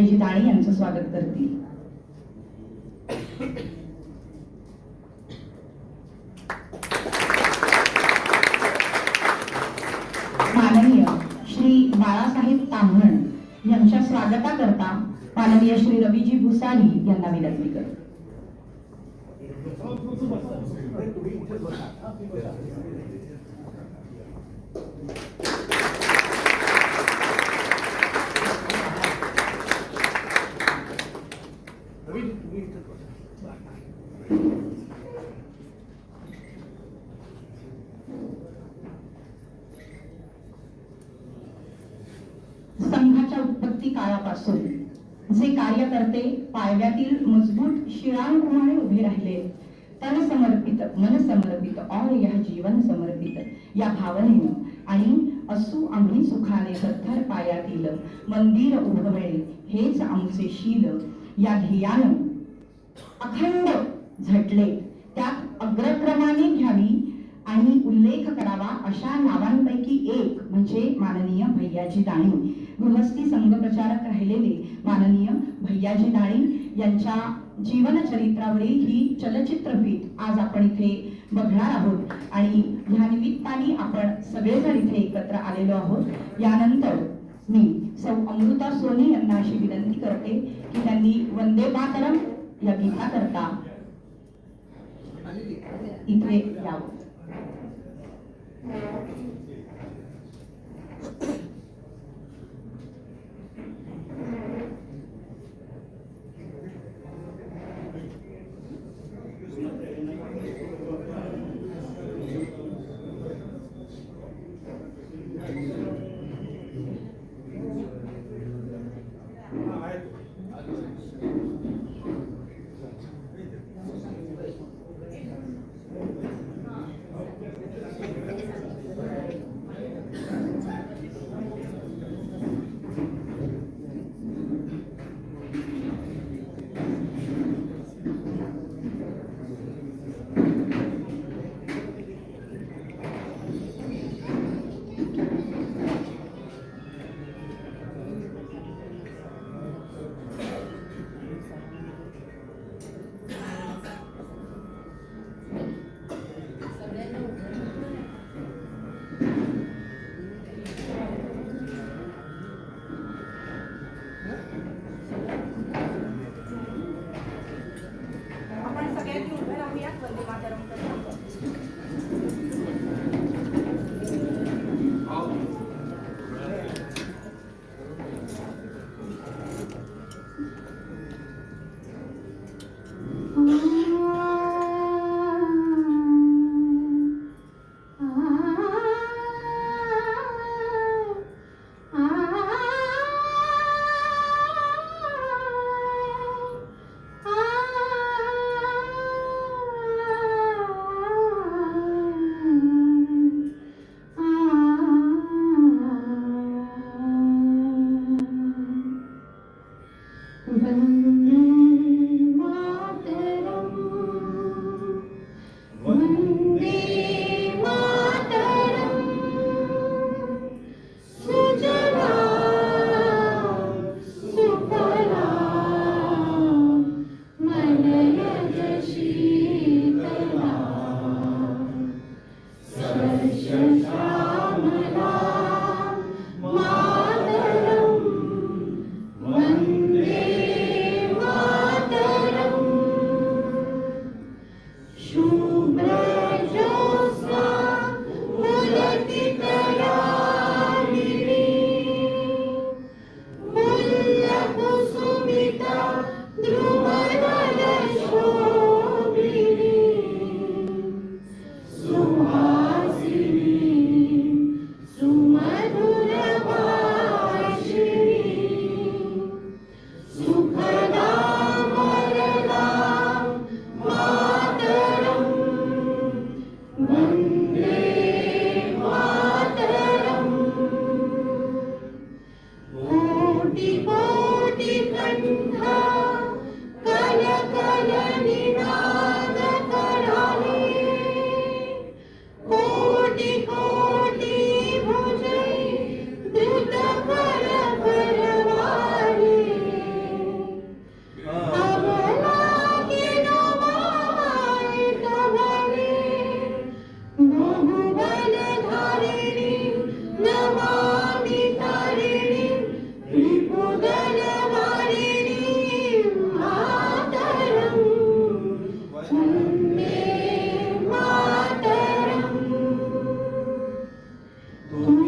भैयाजी दाणी यांचं स्वागत करतील माननीय श्री बाळासाहेब तांभण यांच्या स्वागताकरता माननीय श्री रवीजी भुसारी यांना विनंती करतो. संघाच्या उत्पत्ती काळापासून. जे कार्यकर्ते पायव्यातील मजबूत शिळांप्रमाणे उभे राहिले तन समर्पित मन समर्पित और या जीवन समर्पित या भावनेनं आणि असू आम्ही सुखाने पत्थर पायातील मंदिर उभवणे हेच आमचे शील. या ध्येयानं अखंड झटले त्यात अग्रक्रमाने घ्यावी आणि उल्लेख करावा अशा नावांपैकी एक म्हणजे माननीय भैयाजी दाणी गृहस्थी संघ प्रचारक राहिलेले माननीय भैयाजी दाणी यांच्या जीवन चरित्रावरील ही चलचित्रफीत आज आपण इथे बघणार आहोत. आणि ह्या निमित्ताने आपण सगळेजण इथे एकत्र आलेलो आहोत. यानंतर मी सौ अमृता सोनी यांना अशी विनंती करते की त्यांनी वंदे मातरम या गीताकरता इथे यावं.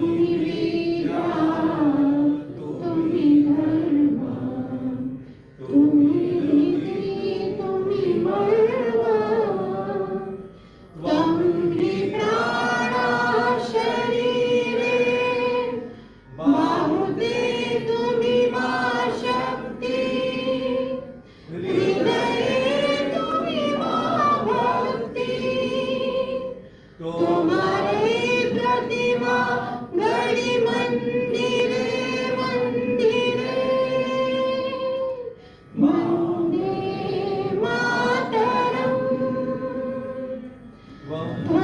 Thank you. Well.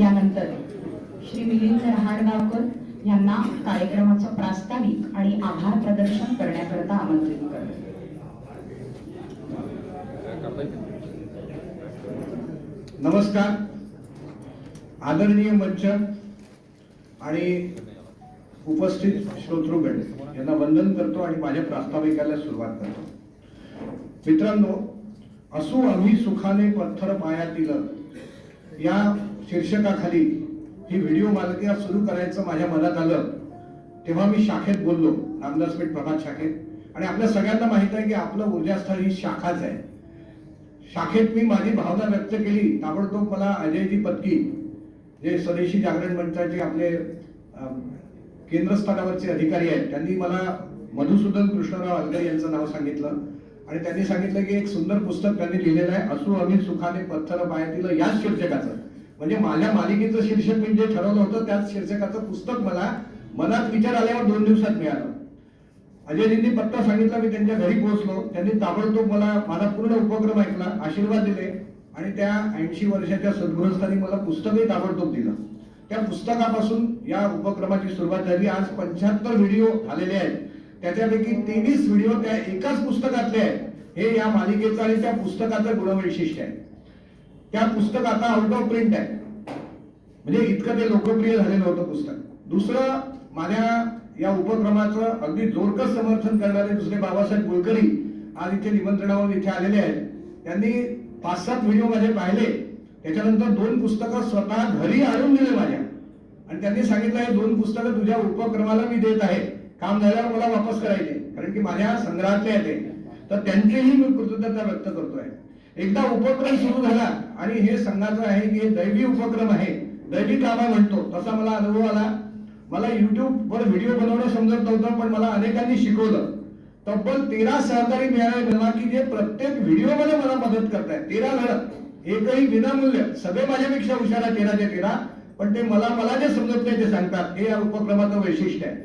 यानंतर श्री मिलिंद रहाडगावकर यांना कार्यक्रमाचं प्रास्ताविक आणि आभार प्रदर्शन करण्याकरता आमंत्रित करतो. नमस्कार. आदरणीय मंच आणि उपस्थित श्रोतृगण यांना वंदन करतो आणि माझ्या प्रास्ताविकाला सुरुवात करतो. मित्रांनो असो आम्ही सुखाने पत्थर पायातील या शीर्षकाखाली ही व्हिडिओ मालिका सुरू करायचं माझ्या मनात आलं तेव्हा मी शाखेत बोललो रामदासपेठ प्रभात शाखेत. आणि आपल्या सगळ्यांना माहीत आहे की आपलं ऊर्जास्थळ ही शाखाच आहे. शाखेत मी माझी भावना व्यक्त केली ताबडतोब मला अजयजी पत्की जे स्वदेशी जागरण मंचाचे आपले केंद्रस्थानावरचे अधिकारी आहेत त्यांनी मला मधुसूदन कृष्णराव अलगर यांचं नाव सांगितलं. आणि त्यांनी सांगितलं की एक सुंदर पुस्तक त्यांनी लिहिलेलं आहे असू आम्ही सुखाने पत्थर पायातील याच शीर्षकाचं. म्हणजे माझ्या मालिकेचं शीर्षक मी जे ठरवलं होतं त्याच शीर्षकाचं पुस्तक मला मनात विचार आल्यावर दोन दिवसात मिळालं. अजयजींनी पत्ता सांगितला मी त्यांच्या घरी पोहोचलो. त्यांनी ताबडतोब मला माझा पूर्ण उपक्रम ऐकला आशीर्वाद दिले आणि त्या ऐंशी वर्षाच्या सद्गृहस्थांनी मला पुस्तकही ताबडतोब दिलं. त्या पुस्तकापासून या उपक्रमाची सुरुवात झाली. आज पंच्याहत्तर व्हिडिओ आलेले आहेत. त्याच्यापैकी तेवीस व्हिडिओ त्या एकाच पुस्तकातले आहेत. हे या मालिकेचं आणि त्या पुस्तकाचं गुणवैशिष्ट्य आहे. त्या पुस्तक आता आउट ऑफ प्रिंट आहे. म्हणजे इतकं ते लोकप्रिय झालेलं होतं पुस्तक. दुसरं माझ्या या उपक्रमाचं अगदी जोरकस समर्थन करणारे दुसरे बाबासाहेब कुलकर्णी आज इथे निमंत्रणावर इथे आलेले आहेत. त्यांनी पाच सात व्हिडिओ माझे पाहिले. त्याच्यानंतर दोन पुस्तकं स्वतः घरी आणून दिले माझ्या. आणि त्यांनी सांगितलं हे दोन पुस्तकं तुझ्या उपक्रमाला मी देत आहे. काम झाल्यावर मला वापस करायचे कारण की माझ्या संग्रहातले आहे. ते तर त्यांचीही मी कृतज्ञता व्यक्त करतोय. एकदा उपक्रम सुरू झाला आणि हे संघाचं आहे की हे दैवी उपक्रम आहे. दैवी कामा म्हणतो. तसा मला अनुभव आला. मला युट्यूब वर व्हिडिओ बनवणं समजत नव्हतं पण मला अनेकांनी शिकवलं. तब्बल तेरा सहकारी मिळाले मला की जे प्रत्येक व्हिडिओमध्ये मला मदत करतायत. तेरा जण. एकही विनामूल्य. सगळे माझ्यापेक्षा हुशार आहे तेराचे तेरा. पण ते मला मला जे समजत नाही ते सांगतात. हे या उपक्रमाचं वैशिष्ट्य आहे.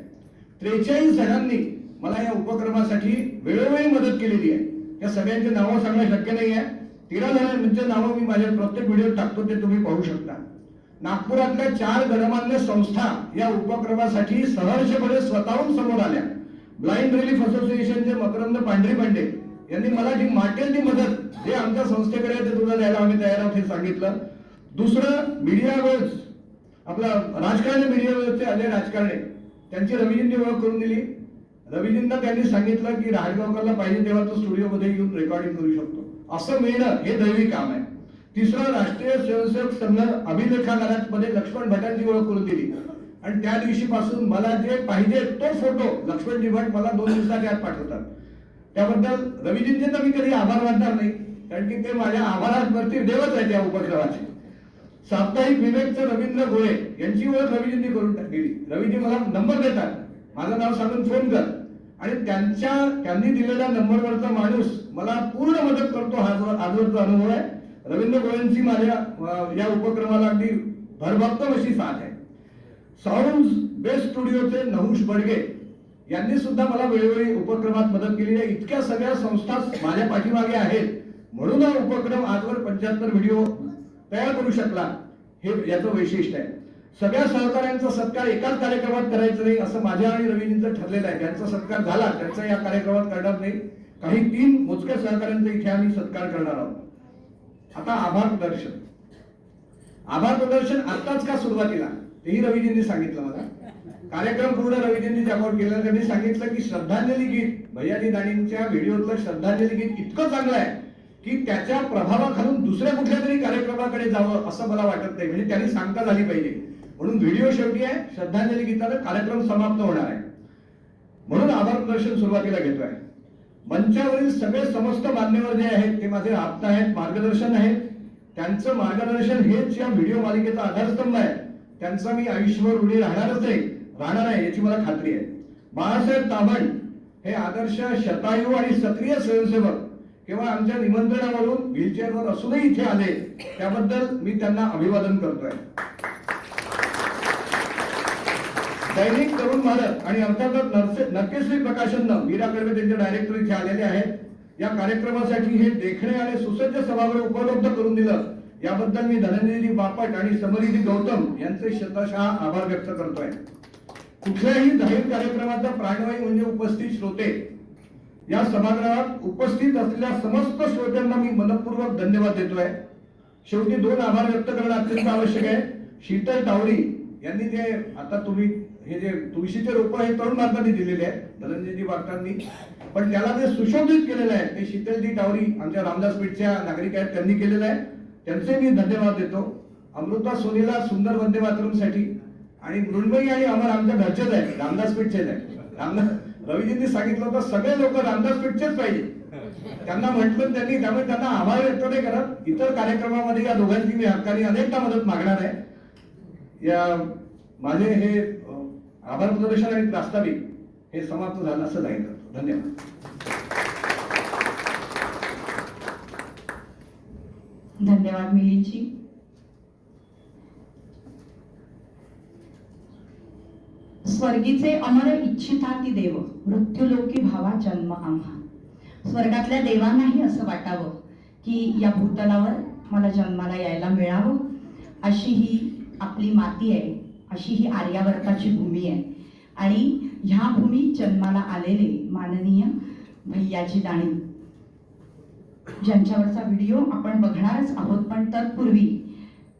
त्रेचाळीस जणांनी मला या उपक्रमासाठी वेळोवेळी मदत केलेली आहे. या सगळ्यांची नावं सांगणं शक्य नाही आहे. तेरा जणांचे नावं मी माझ्या प्रत्येक व्हिडिओ टाकतो ते तुम्ही पाहू शकता. नागपुरातल्या चार गणमान्य संस्था या उपक्रमासाठी सहर्षपणे स्वतःहून समोर आल्या. ब्लाइंड रिलीफ असोसिएशनचे मकरंद पांढरी पांडे यांनी मला जी माटेल ती मदत जे आमच्या संस्थेकडे आहे ते तुला द्यायला आम्ही तयार आहोत हे सांगितलं. दुसरं मीडिया वेळच आपला राजकारणी मीडिया वेळचे अजय राजकारणे. त्यांची रवीजींनी ओळख करून दिली. रवीजींना त्यांनी सांगितलं की राजगावकरला पाहिजे तेव्हा तो स्टुडिओमध्ये येऊन रेकॉर्डिंग करू शकतो. असं मिळणं हे दैवी काम आहे. तिसरं राष्ट्रीय स्वयंसेवक संघ अभिलेखागारामध्ये लक्ष्मण भटांची ओळख करून दिली. आणि त्या दिवशीपासून मला जे पाहिजे तो फोटो लक्ष्मणजी भट मला दोन दिवसाच्या आत पाठवतात. त्याबद्दल रवीजींचे तर मी कधी आभार मानणार नाही कारण की ते माझ्या आभारावरती देवच आहे त्या उपक्रमाचे साप्ताहिक विवेकचं रवींद्र गोळे यांची ओळख रवीजींनी करून दिली. रवीजी मला नंबर देतात. माझं नाव सांगून फोन कर. आणि त्यांच्या त्यांनी दिलेल्या नंबरवरचा माणूस मला पूर्ण मदत करतो हा जो आजवरचा अनुभव आहे. रवींद्र गोळेंची माझ्या या उपक्रमाला अगदी भरभक्कम अशी साथ आहे. साऊंड बेस्ट स्टुडिओचे नहुष बडगे यांनी सुद्धा मला वेळोवेळी उपक्रमात मदत केली आहे. इतक्या सगळ्या संस्था माझ्या पाठीमागे आहेत. म्हणून हा उपक्रम आजवर पंच्याहत्तर व्हिडिओ तयार करू शकला हे याचं वैशिष्ट्य आहे. सगळ्या सहकाऱ्यांचा सत्कार एकाच कार्यक्रमात करायचं नाही असं माझ्या आणि रवीजींचं ठरलेलं आहे. त्यांचा सत्कार झाला त्यांचा या कार्यक्रमात करणार नाही. काही तीन मोजक्या सहकाऱ्यांचा इथे आम्ही सत्कार करणार आहोत. आता आभार प्रदर्शन. आभार प्रदर्शन आत्ताच का सुरुवातीला? तेही रवीजींनी सांगितलं मला. कार्यक्रम पूर्ण रवीजींनी त्यावर केला त्यांनी सांगितलं की श्रद्धांजली गीत भैयाजी दाणींच्या व्हिडिओतलं श्रद्धांजली गीत इतकं चांगलं आहे की त्याच्या प्रभावाखालून दुसऱ्या कुठल्या तरी कार्यक्रमाकडे जावं असं मला वाटत नाही. म्हणजे त्यांनी सांगता झाली पाहिजे. म्हणून व्हिडिओ शेवटी आहे श्रद्धांजली गीताचा कार्यक्रम समाप्त होणार आहे. म्हणून आभार प्रदर्शन सुरुवातीला घेतोय. मंचावरील सगळे समस्त मान्यवर जे आहेत ते माझे आप्त आहेत मार्गदर्शन आहेत. त्यांचं मार्गदर्शन हेच या व्हिडिओ मालिकेचा आधारस्तंभ आहे. त्यांचा मी आयुष्यभर ऋणी राहणारच आहे राहणार आहे याची मला खात्री आहे. बाळासाहेब ताबण हे आदर्श शतायू आणि सक्रिय स्वयंसेवक. किंवा आमच्या निमंत्रणावरून व्हीलचेअरवर असूनही इथे आले त्याबद्दल मी त्यांना अभिवादन करतोय. दैनिक तरुण भारत आणि अर्थातच नरसे नरकेश्री प्रकाशननं मीरा कर्वे त्यांचे डायरेक्टर इथे आलेले आहेत. या कार्यक्रमासाठी हे देखणे आणि सुसज्ज सभागृह उपलब्ध करून दिलं. याबद्दल मी धनंजयजी बापट आणि समरीजी गौतम यांचे शतशः आभार व्यक्त करतोय. कुठल्याही जाहीर कार्यक्रमाचा प्राणवायू म्हणजे उपस्थित श्रोते. या सभागृहात उपस्थित असलेल्या समस्त श्रोत्यांना मी मनपूर्वक धन्यवाद देतोय. शेवटी दोन आभार व्यक्त करणं अत्यंत आवश्यक आहे. शीतल तावडी यांनी जे आता तुम्ही हे जे तुळशीचे रोप हे तरुण भारताने दिलेले आहे धनंजयजी बागटांनी. पण त्याला जे सुशोभित केलेलं आहे ते शीतलजी टावरी आमच्या रामदास पीठच्या नागरिक आहेत त्यांनी केलेलं आहे. त्यांचे मी धन्यवाद देतो. अमृता सोनीला सुंदर वंदे मातरमसाठी आणि मृण्मयी आणि अमर आमच्या घरचेच आहेत रामदास पीठचेच आहे रामदास रवीजींनी सांगितलं होतं सगळे लोक रामदास पीठचेच पाहिजे. त्यांना म्हटलं त्यांनी त्यामुळे त्यांना आभार व्यक्त नाही करत. इतर कार्यक्रमामध्ये या दोघांची मी हक्काने अनेकदा मदत मागणार आहे. या माझे हे आभार प्रदर्शन आणि प्रास्ताविक हे समाप्त झालं असं जाहीर करतो. धन्यवाद. धन्यवाद मिलिंदजी स्वर्गीचे अमर इच्छिता ती देव मृत्यूलोकी भावा जन्म आम्हा. स्वर्गातल्या देवांनाही असं वाटावं की या भूतलावर मला जन्माला यायला मिळावं अशी ही आपली माती आहे. अशी ही आर्यावर्ताची भूमी आहे. आणि ह्या भूमीत जन्माला आलेले माननीय भैयाजी दाणी. ज्यांच्यावरचा व्हिडिओ आपण बघणारच आहोत पण तत्पूर्वी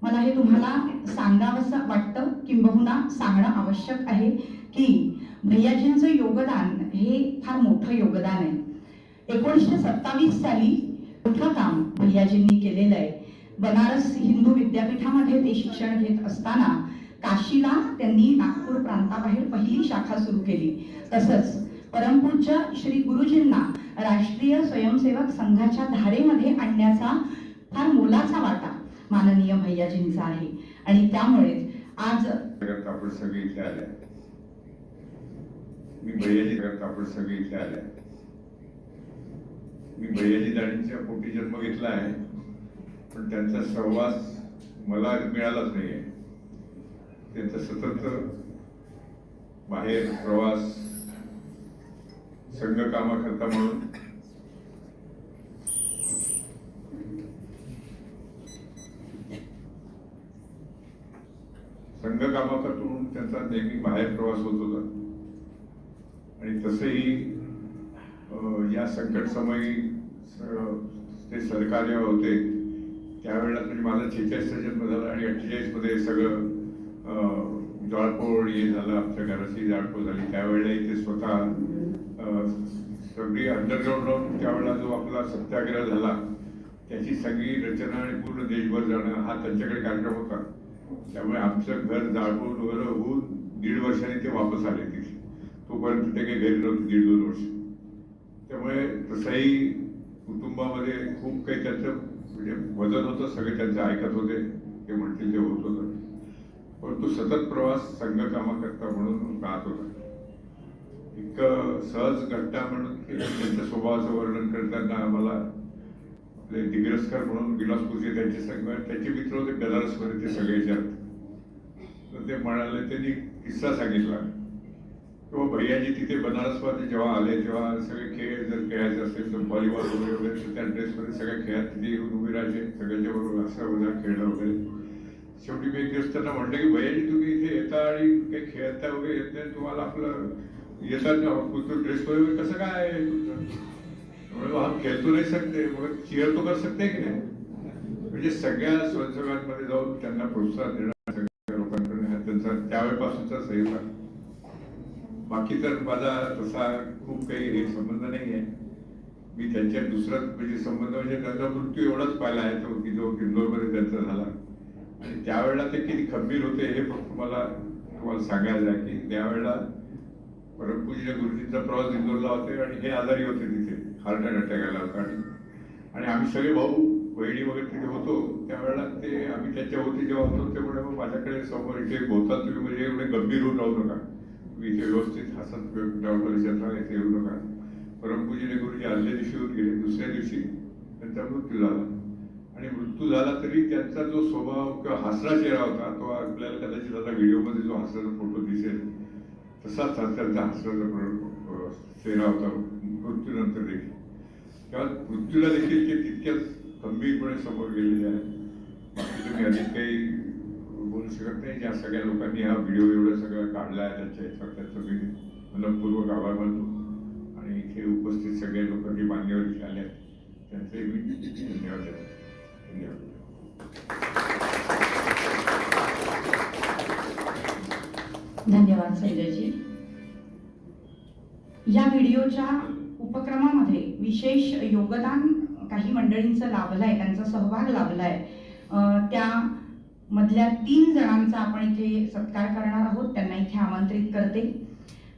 मला हे तुम्हाला सांगावंसं वाटतं किंबहुना सांगणं आवश्यक आहे की भैयाजींचं योगदान हे फार मोठं योगदान आहे. एकोणीसशे सत्तावीस साली मोठं काम भैयाजींनी केलेलं आहे? बनारस हिंदू विद्यापीठामध्ये ते शिक्षण घेत असताना काशीला त्यांनी नागपूर प्रांताबाहेर पहिली शाखा सुरू केली. तसंच परमपूज्य श्री गुरुजींना राष्ट्रीय स्वयंसेवक संघाच्या धारेमध्ये आणण्याचा फार मोलाचा वाटा माननीय भैयाजींचा आहे. आणि त्यामुळे आज आपण सगळे इथे आले. मी भैयाजी आपण सगळे इथे आले. मी भैयाजी दाणींच्या पोटी जन्म घेतला आहे. पण त्यांचा सहवास मला मिळालाच नाहीये. त्यांचा सतत बाहेर प्रवास संघ कामाकरता म्हणून संघ कामाकरून त्यांचा नेहमी बाहेर प्रवास होत होता आणि तसंही या संकट समयी ते सरकार्य होते त्यावेळेला म्हणजे माझा छेचाळीसचा जन्म झाला आणि अठ्ठेचाळीसमध्ये सगळं जाळपोळ हे झालं आमच्या घराची जाळपोळ झाली. त्यावेळेला इथे स्वतः सगळी अंडरग्राऊंड राहून त्यावेळेला जो आपला सत्याग्रह झाला त्याची सगळी रचना आणि पूर्ण देशभर जाणं हा त्यांच्याकडे कार्यक्रम होता. त्यामुळे आमचं घर जाळपोळ वगैरे होऊन दीड वर्षांनी ते वापस आले तिथे. तोपर्यंत ते काही घरी नव्हते दीड दोन वर्ष. त्यामुळे तसंही कुटुंबामध्ये खूप काही त्यांचं म्हणजे वजन होतं सगळे त्यांचं ऐकत होते. ते म्हणतील ते होत होतं. परंतु सतत प्रवास संघकामाकरता म्हणून राहत होता. इतकं सहज घटना म्हणून त्यांच्या स्वभावाचं वर्णन करताना आम्हाला आपले दिग्रसकर म्हणून गिलासपूरचे त्यांचे संघ त्यांचे मित्र होते बेलारसमध्ये ते सगळे तर ते म्हणाले त्यांनी किस्सा सांगितला. किंवा भैयाजी तिथे बनारसमध्ये जेव्हा आले तेव्हा सगळे खेळ जर खेळायचे असेल तर व्हॉलीबॉल वगैरे वगैरे तर त्या ड्रेसमध्ये सगळ्या खेळात तिथे येऊन उभे राहायचे. सगळ्यांच्या बरोबर असं वगैरे खेळणं वगैरे. शेवटी मी एक त्यांना म्हटलं की भैयाजी तुम्ही इथे येता आणि काही खेळता वगैरे येत नाही तुम्हाला आपलं येतात ना ड्रेस वगैरे कसं काय? आहे तुमचं त्यामुळे खेळतो नाही सकते मग चिअर तो कर सकते की नाही? म्हणजे सगळ्या स्वयंसेवकांमध्ये जाऊन त्यांना प्रोत्साहन देणार सगळ्या लोकांकडे हा त्यांचा त्यावेळेपासूनचा सहयोग बाकी तर माझा तसा खूप काही हे संबंध नाही आहे. मी त्यांच्या दुसरा म्हणजे संबंध म्हणजे त्यांचा मृत्यू एवढाच पाहिला आहे तो की जो इंदोरमध्ये त्यांचा झाला. आणि त्यावेळेला ते किती खंबीर होते हे फक्त मला तुम्हाला सांगायचं आहे की त्यावेळेला परमपूज्य गुरुजींचा प्रवास इंदोरला होते आणि हे आजारी होते तिथे. हार्ट अटॅक आला होता आणि आणि आम्ही सगळे भाऊ बहिणी वगैरे तिथे होतो. त्यावेळेला ते आम्ही त्याच्या होती जेव्हा होतो तेवढे मग माझ्याकडे समोर इथे बोलतात तुम्ही म्हणजे एवढे गंभीर होऊन राहू नका. तुम्ही इथे व्यवस्थित हसत डॉक्टर इथे येऊ नका. परमपूजीने गुरुजी आदल्या दिवशी होऊन गेले. दुसऱ्या दिवशी त्यांचा मृत्यू झाला आणि मृत्यू झाला तरी त्यांचा जो स्वभाव किंवा हसरा चेहरा होता तो आपल्याला कदाचित आता व्हिडिओमध्ये जो हसराचा फोटो दिसेल तसाच त्यांचा हसराचा चेहरा होता मृत्यूनंतर देखील. तेव्हा मृत्यूला देखील ते तितक्याच गंभीरपणे समोर गेलेले आहेत. बाकी तुम्ही अधिक काही बोलू शकत नाही. ज्या सगळ्या लोकांनी हा व्हिडिओ एवढा सगळा काढला आहे त्यांच्या ह्याच्यावर त्याचं मी मनपूर्वक आभार मानतो. आणि इथे उपस्थित सगळ्या लोकांनी मान्यवर आले आहेत त्यांचे मी धन्यवाद देतो. धन्यवाद संजयजी या व्हिडिओच्या उपक्रमामध्ये विशेष योगदान काही मंडळींचं लाभलं आहे त्यांचा सहभाग लाभला आहे. त्या मधल्या तीन जणांचा आपण इथे सत्कार करणार आहोत त्यांना इथे आमंत्रित करते.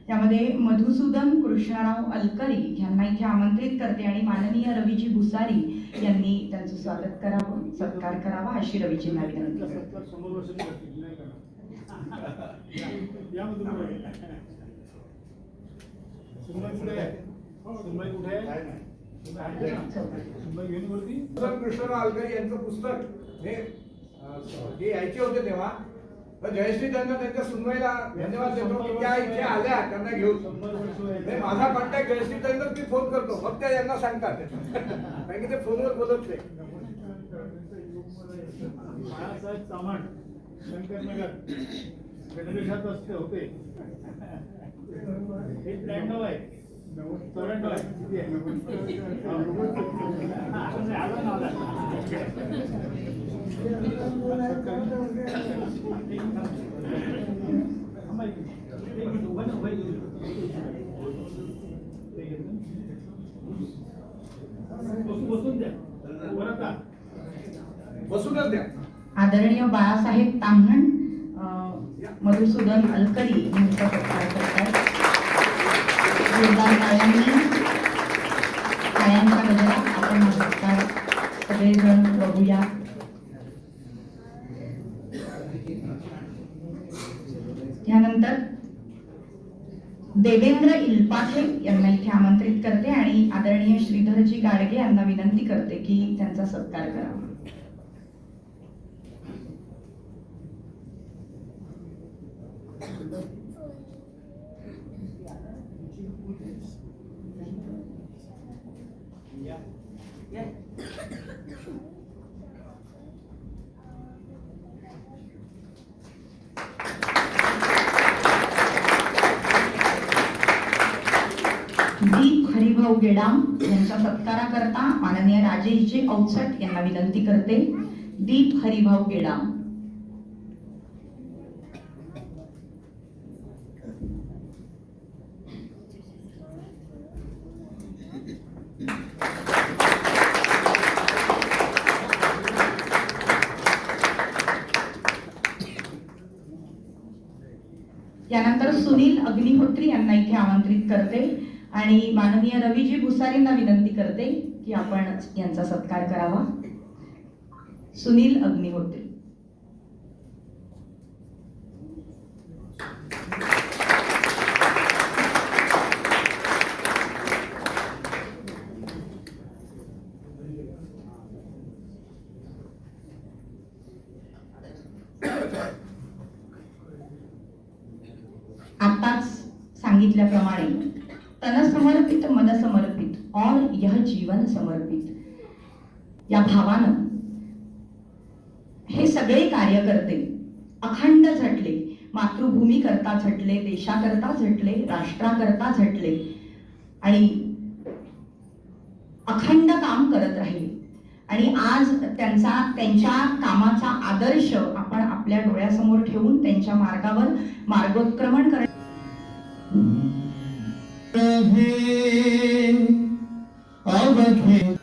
त्यामध्ये मधुसूदन कृष्णराव अलकरी यांना इथे आमंत्रित करते आणि माननीय रवीजी भुसारी यांनी त्यांचं स्वागत करावं सत्कार करावा अशी वरती? सर कृष्णराव आलकरी यांचं पुस्तक हे यायचे होते तेव्हा. जयश्री त्यांना त्यांच्या सुनवाईला धन्यवाद देतो की त्या इथे आल्या त्यांना घेऊन. माझा कॉन्टॅक्ट जयश्री त्यांना मी फोन करतो फक्त यांना सांगतात. कारण की ते फोनवर बोलत नाही. बाळासाहेब चामण शंकरनगर गणवेशात असते होते. हे त्र्याण्णव आहे. चौऱ्याण्णव आहे. किती आहे? आदरणीय बाळासाहेब ताम्हण मधुसूदन अलकरी यांचा सत्कार करतात जोरदार गजरा आपण सगळेजण बघूया. त्यानंतर देवेंद्र इल्पाखे यांना इथे आमंत्रित करते आणि आदरणीय श्रीधरजी गाडगे यांना विनंती करते की त्यांचा सत्कार करावा Yeah हरिभाऊ गेडाम यांच्या सत्काराकरता माननीय राजेशजी अवचट यांना विनंती करते. दीप हरिभाऊ गेडाम. यानंतर सुनील अग्निहोत्री यांना इथे आमंत्रित करते. आणि माननीय रवीजी भुसारींना विनंती करते की आपण यांचा सत्कार करावा. सुनील अग्निहोत्री आताच सांगितल्याप्रमाणे तन समर्पित मन समर्पित और यह जीवन समर्पित. या भावानं हे सगळे कार्यकर्ते अखंड झटले मातृभूमी करता झटले देशाकरता झटले राष्ट्राकरता झटले. आणि अखंड काम करत राहिले. आणि आज त्यांचा त्यांच्या कामाचा आदर्श आपण आपल्या डोळ्यासमोर ठेवून त्यांच्या मार्गावर मार्गोत्क्रमण कर रहे अवधि